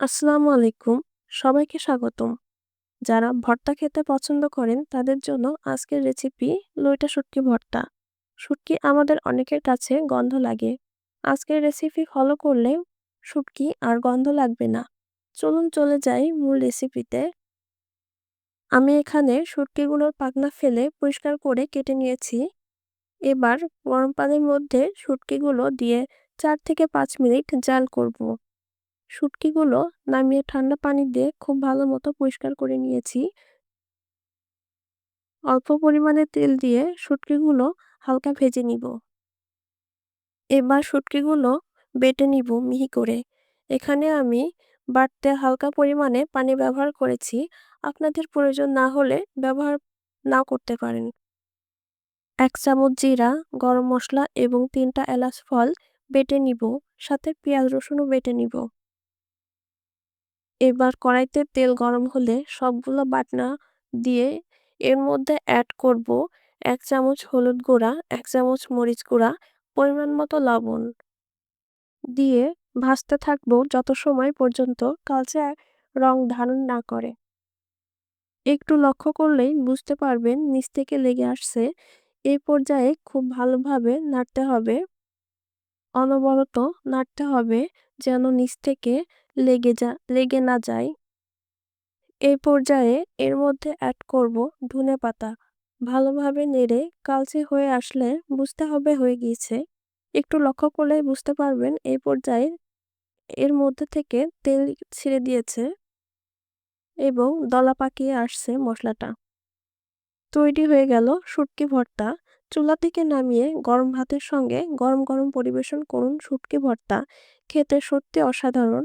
আসসালামু আলাইকুম। সবাইকে স্বাগতম। যারা ভর্তা খেতে পছন্দ করেন, তাদের জন্য আজকের রেসিপি লইটা শুটকি ভর্তা। শুটকি আমাদের অনেকের কাছে গন্ধ লাগে। আজকের রেসিপি ফলো করলে শুটকি আর গন্ধ লাগবে না। চলুন চলে যাই মূল রেসিপিতে। আমি এখানে শুটকিগুলোর পাখনা ফেলে পরিষ্কার করে কেটে নিয়েছি। এবার গরম পানির মধ্যে শুটকিগুলো দিয়ে চার থেকে পাঁচ মিনিট জাল করব। শুটকিগুলো নামিয়ে ঠান্ডা পানি দিয়ে খুব ভালো মতো পরিষ্কার করে নিয়েছি। অল্প পরিমাণে তেল দিয়ে শুটকিগুলো হালকা ভেজে নিব। এবার শুটকিগুলো বেটে নিব মিহি করে। এখানে আমি বাটতে হালকা পরিমাণে পানি ব্যবহার করেছি। আপনাদের প্রয়োজন না হলে ব্যবহার না করতে পারেন। এক চামচ জিরা, গরম মশলা এবং তিনটা এলাচ ফল বেটে নিব। সাথে পেঁয়াজ রসুনও বেটে নিব। এবার কড়াইতে তেল গরম হলে সবগুলো বাটনা দিয়ে এর মধ্যে অ্যাড করব এক চামচ হলুদ গুঁড়া, এক চামচ মরিচ গুঁড়া, পরিমাণ মতো লবণ। দিয়ে ভাজতে থাকব যত সময় পর্যন্ত কালচে রং ধারণ না করে। একটু লক্ষ্য করলেই বুঝতে পারবেন নিচ থেকে লেগে আসছে। এই পর্যায়ে খুব ভালোভাবে নাড়তে হবে। অনবরত নাড়তে হবে যেন নিচ থেকে লেগে যা, লেগে না যায়। এই পর্যায়ে এর মধ্যে অ্যাড করব ধনে পাতা। ভালোভাবে নেড়ে কালচে হয়ে আসলে বুঝতে হবে হয়ে গিয়েছে। একটু লক্ষ্য করলে বুঝতে পারবেন এই পর্যায়ে এর মধ্যে থেকে তেল ছিঁড়ে দিয়েছে এবং দলা পাকিয়ে আসছে মশলাটা। তৈরি হয়ে গেল শুটকি ভর্তা। চুলা থেকে নামিয়ে গরম ভাতের সঙ্গে গরম গরম পরিবেশন করুন শুটকি ভর্তা। খেতে সত্যি অসাধারণ।